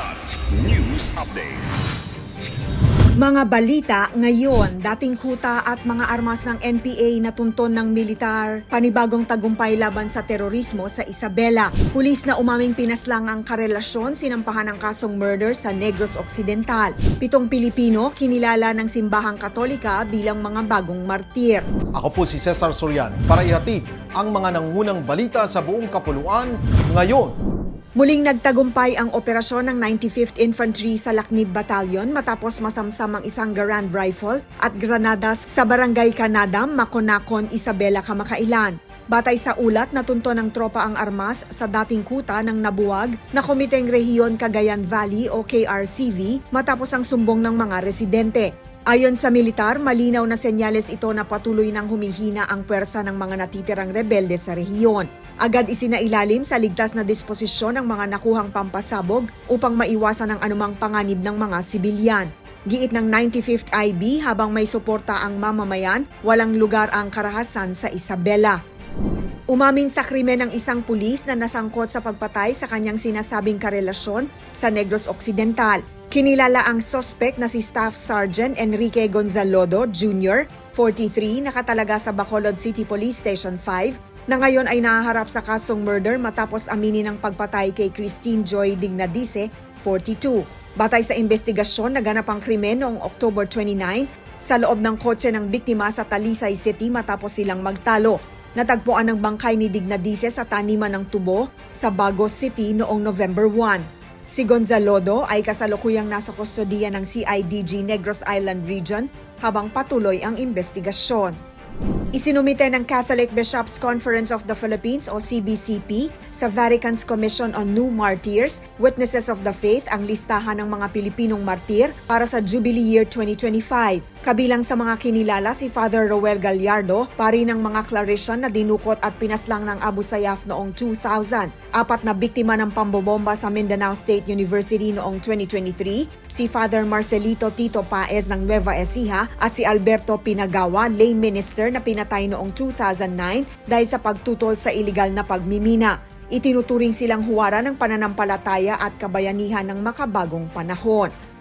Kilat News Updates. Mga balita ngayon, dating kuta at mga armas ng NPA na tunton ng militar, panibagong tagumpay laban sa terorismo sa Isabela. Pulis na umaming pinaslang ang karelasyon sinampahan ng kasong murder sa Negros Occidental. Pitong Pilipino kinilala ng simbahang katolika bilang mga bagong martir. Ako po si Cesar Sorian para ihatid ang mga nangunang balita sa buong kapuluan ngayon. Muling nagtagumpay ang operasyon ng 95th Infantry sa Laknib Battalion matapos masamsam ang isang Garand rifle at granadas sa Barangay Canadam, Maconacon, Isabela, Kamakailan. Batay sa ulat, natunto ng tropa ang armas sa dating kuta ng nabuwag na Komiteng Rehiyon Cagayan Valley o KRCV matapos ang sumbong ng mga residente. Ayon sa militar, malinaw na senyales ito na patuloy nang humihina ang pwersa ng mga natitirang rebelde sa rehiyon. Agad isinailalim sa ligtas na disposisyon ang mga nakuhang pampasabog upang maiwasan ang anumang panganib ng mga sibilyan. Giit ng 95th IB habang may suporta ang mamamayan, walang lugar ang karahasan sa Isabela. Umamin sa krimen ng isang pulis na nasangkot sa pagpatay sa kanyang sinasabing karelasyon sa Negros Occidental. Kinilala ang suspect na si Staff Sergeant Enrique Gonzalodo Jr., 43, nakatalaga sa Bacolod City Police Station 5, na ngayon ay nahaharap sa kasong murder matapos aminin ng pagpatay kay Christine Joy Dignadice, 42. Batay sa investigasyon, naganap ang krimen noong October 29 sa loob ng kotse ng biktima sa Talisay City matapos silang magtalo. Natagpuan ng bangkay ni Dignadice sa taniman ng tubo sa Bagos City noong November 1. Si Gonzalodo ay kasalukuyang nasa kustodiya ng CIDG Negros Island Region habang patuloy ang investigasyon. Isinumite ng Catholic Bishops Conference of the Philippines o CBCP sa Vatican's Commission on New Martyrs, Witnesses of the Faith ang listahan ng mga Pilipinong martir para sa Jubilee Year 2025. Kabilang sa mga kinilala si Father Roel Gallardo, pari ng mga Claretian na dinukot at pinaslang ng Abu Sayyaf noong 2000. Apat na biktima ng pambobomba sa Mindanao State University noong 2023, si Father Marcelito Tito Paez ng Nueva Ecija at si Alberto Pinagawa, lay minister na pinatay noong 2009 dahil sa pagtutol sa iligal na pagmimina. Itinuturing silang huwara ng pananampalataya at kabayanihan ng makabagong panahon.